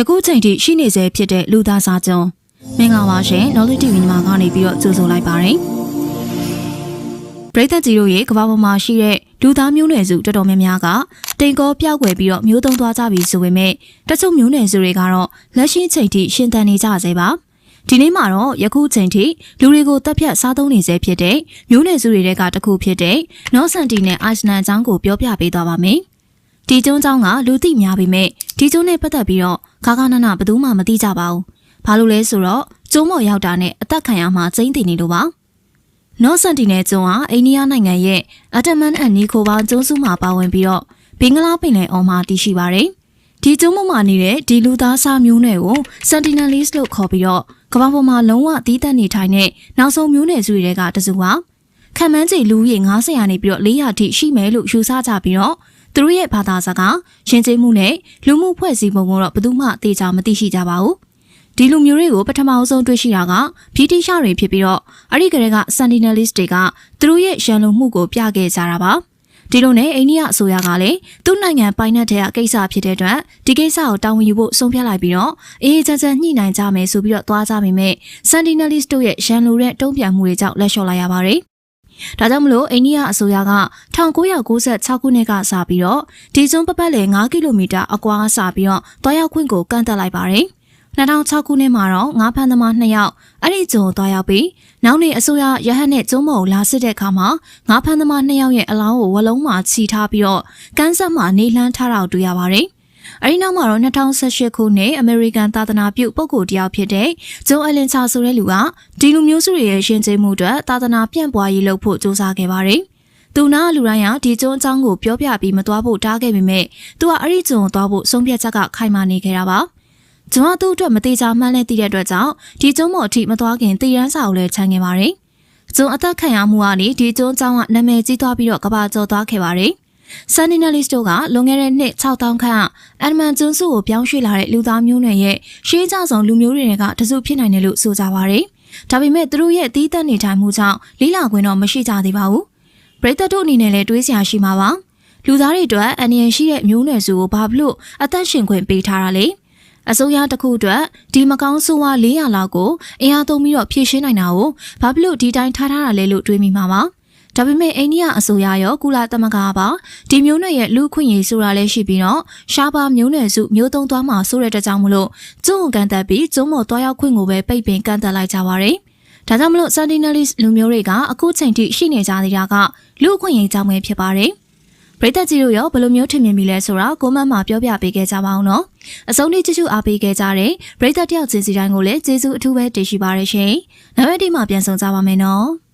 ယခုချိန်ထိရှိနေစေဖြစ်တဲ့လူသားစားကြုံမင်္ဂလာပါရှင် Knowledge TV ညီမကနေပြီးတော့ကြိုဆိုလိုက်ပါတယ်ပရိသတ်ကြီးတို့ရဲ့ကမ္ဘာပေါ်မှာရှိတဲ့လူသားမျိုးနွယ်စုတော်တော်များများကတိမ်ကောပြောက်ွယ်ပြီးတော့မျိုးသုံးသွားကြပြီဆိုပေမဲ့တချို့မျိုးနွယ်စုတွေကတော့လက်ရှိချိန်ထိရှင်သန်နေကြဆဲပါဒီနေ့မှာတော့ယခုချိန်ထိလူတွေကိုတပ်ဖြတ်စားသုံးနေဆဲဖြစ်တဲ့မျိုးနွယ်စုတွေကတစ်ခုဖြစ်တဲ့နော့ဆန်တီနဲ့အိုက်စလန်အကြောင်းကိုပြောပြပေးသွားပါမယ် ဒီကျွန်းเจ้าကလူသိများပေမဲ့ဒီကျွန်းနဲ့ပတ်သက်ပြီးတော့ခါခါနနဘယ်သူမှမသိကြပါဘူးဘာလို့လဲဆိုတော့ကျွန်းမော်ရောက်တာနဲ့အသက်ခံရမှာကျိန်းတည်နေလို့ပါနော့ဆန်တီနဲ့ကျွန်းဟာအိန္ဒိယနိုင်ငံရဲ့အတမန်အန်နီခိုဘာကျွန်းစုမှာပါဝင်ပြီးတော့ဘင်္ဂလားပင်လယ်အော်မှာတည်ရှိပါတယ်ဒီကျွန်းမမှာနေတဲ့ဒီလူသားစားမျိုးနွယ်ကို Sentinelese လို့ခေါ်ပြီးတော့ကမ္ဘာပေါ်မှာလုံးဝတီးသက်နေထိုင်တဲ့နောက်ဆုံးမျိုးနွယ်စုတွေကတစုပါခံမှန်းချေလူကြီး90ရာနေပြီးတော့400ထိရှိမယ်လို့ယူဆကြပြီးတော့ သူတို့ရဲ့ဘာသာစကားရှင်ကျေးမှုနဲ့လူမှုဖွဲ့စည်းပုံကိုတော့ဘယ်သူမှသိကြမသိရှိကြပါဘူးဒီလူမျိုးတွေကိုပထမအဆုံးတွေ့ရှိတာကဗြိတိရှတွေဖြစ်ပြီးတော့အဲ့ဒီကလေးက Sentinelist တွေကသူတို့ရဲ့ရန်လုံမှုကိုပြခဲ့ကြတာပါဒီလိုနဲ့အိန္ဒိယအစိုးရကလည်းသူ့နိုင်ငံပိုင်နက်တဲ့ကိစ္စဖြစ်တဲ့အတွက်ဒီကိစ္စကိုတာဝန်ယူဖို့ဆုံးဖြတ်လိုက်ပြီးတော့အေးအေးချမ်းချမ်းညှိနှိုင်းကြမယ်ဆိုပြီးတော့သွားကြပေမဲ့ Sentinelist တို့ရဲ့ရန်လိုတဲ့တုံ့ပြန်မှုတွေကြောင့်လက်လျှော့လိုက်ရပါတယ်။ ဒါကြောင့်မလို့အိန္ဒိယအစိုးရက1996ခုနှစ်ကစပြီးတော့ဒီကျွန်းပပတ်လည်9ကီလိုမီတာအကွာစပြီးတော့တွားရောက်ခွင့်ကိုကန့်သက်လိုက်ပါတယ်။2006ခုနှစ်မှာတော့ငါးဖမ်းသမား2ယောက်အဲ့ဒီကျွန်းတွားရောက်ပြီးနောက်နေ့အစိုးရရဟတ်နဲ့ကျွန်းမော်လာစစ်တဲ့အခါမှာငါးဖမ်းသမား2ယောက်ရဲ့အလောင်းကိုဝလုံးမှာခြိထားပြီးတော့ကန်းဆက်မှာနေလှမ်းထားတာကိုတွေ့ရပါတယ်။ အဲဒီနောက်မှာတော့2018ခုနှစ်အမေရိကန်သာသနာပြုပုဂ္ဂိုလ်တယောက်ဖြစ်တဲ့ဂျွန်အလင်ချာဆိုတဲ့လူကဒီလူမျိုးစုတွေရဲ့ရှင်ကျေးမှုအတွက်သာသနာပြန့်ပွားရေးလုပ်ဖို့စ조사ခဲ့ပါတယ်။သူနာလူတိုင်းကဒီကျွန်းအကြောင်းကိုပြောပြပြီးမသွားဖို့တားခဲ့ပေမဲ့သူကအဲ့ဒီကျွန်းသွားဖို့ဆုံးဖြတ်ချက်ကခိုင်မာနေခဲ့တာပါ။ကျွန်တော်သူ့အတွက်မသေးချာမှန်းလဲသိတဲ့အတွက်ကြောင့်ဒီကျွန်းမော်အထိမသွားခင်တည်ရန်စာကိုလည်းခြံခဲ့ပါတယ်။ကျွန်းအသက်ခံရမှုကနေဒီကျွန်းအကြောင်းကနာမည်ကြီးသွားပြီးတော့ကဘာကျော်သွားခဲ့ပါတယ်။ Sentinelist တို့ကလွန်ခဲ့တဲ့နှစ်6000ခန့်အန်မန်ကျွန်းစုကိုပြောင်းရွှေ့လာတဲ့လူသားမျိုးနွယ်ရဲ့ရှေးကြဆောင်လူမျိုးတွေကတစုဖြစ်နိုင်တယ်လို့ဆိုကြပါရယ်။ဒါပေမဲ့သူတို့ရဲ့တီးသက်နေထိုင်မှုကြောင့်လေးလာခွင့်တော့မရှိကြသေးပါဘူး။ပရိသတ်တို့အနေနဲ့လည်းတွေးစရာရှိမှာပါ။လူသားတွေအတွက်အန္တရာယ်ရှိတဲ့မျိုးနွယ်စုကိုဘာဖြစ်လို့အသက်ရှင်ခွင့်ပေးထားတာလဲ။အစိုးရတစ်ခုအတွက်ဒီမကောင်းဆိုးဝါး400လောက်ကိုအင်အားသုံးပြီးတော့ဖြည့်ရှင်းနိုင်တာကိုဘာဖြစ်လို့ဒီတိုင်းထားထားတာလဲလို့တွေးမိမှာပါ။ ဒါပေမဲ့အိန္ဒိယအစိုးရရောကုလသမဂ္ဂပါဒီမျိုးနွယ်ရဲ့လူခွင့်ရေးဆိုတာလည်းရှိပြီးတော့ရှားပါမျိုးနွယ်စုမျိုးသုံးသွားမှာဆိုတဲ့တကြောင်မလို့ကျုံကန်တက်ပြီးကျုံမော်သွားရောက်ခွင့်ကိုပဲပိတ်ပင်ကန့်တက်လိုက်ကြပါရယ်ဒါကြောင့်မလို့ Sentinelist လူမျိုးတွေကအခုချိန်ထိရှိနေကြသေးတာကလူခွင့်ရေးကြောင့်ပဲဖြစ်ပါတယ်ပရိသတ်ကြီးတို့ရောဘယ်လိုမျိုးထင်မြင်မိလဲဆိုတာကိုမန့်မှာပြောပြပေးခဲ့ကြပါအောင်နော်အစုံလေးကြည့်ရှုအားပေးခဲ့ကြတဲ့ပရိသတ်တယောက်ချင်းစီတိုင်းကိုလည်းကျေးဇူးအထူးပဲတင်ရှိပါရရှင်နောက်ရက်ဒီမှာပြန်ဆောင်ကြပါမယ်နော်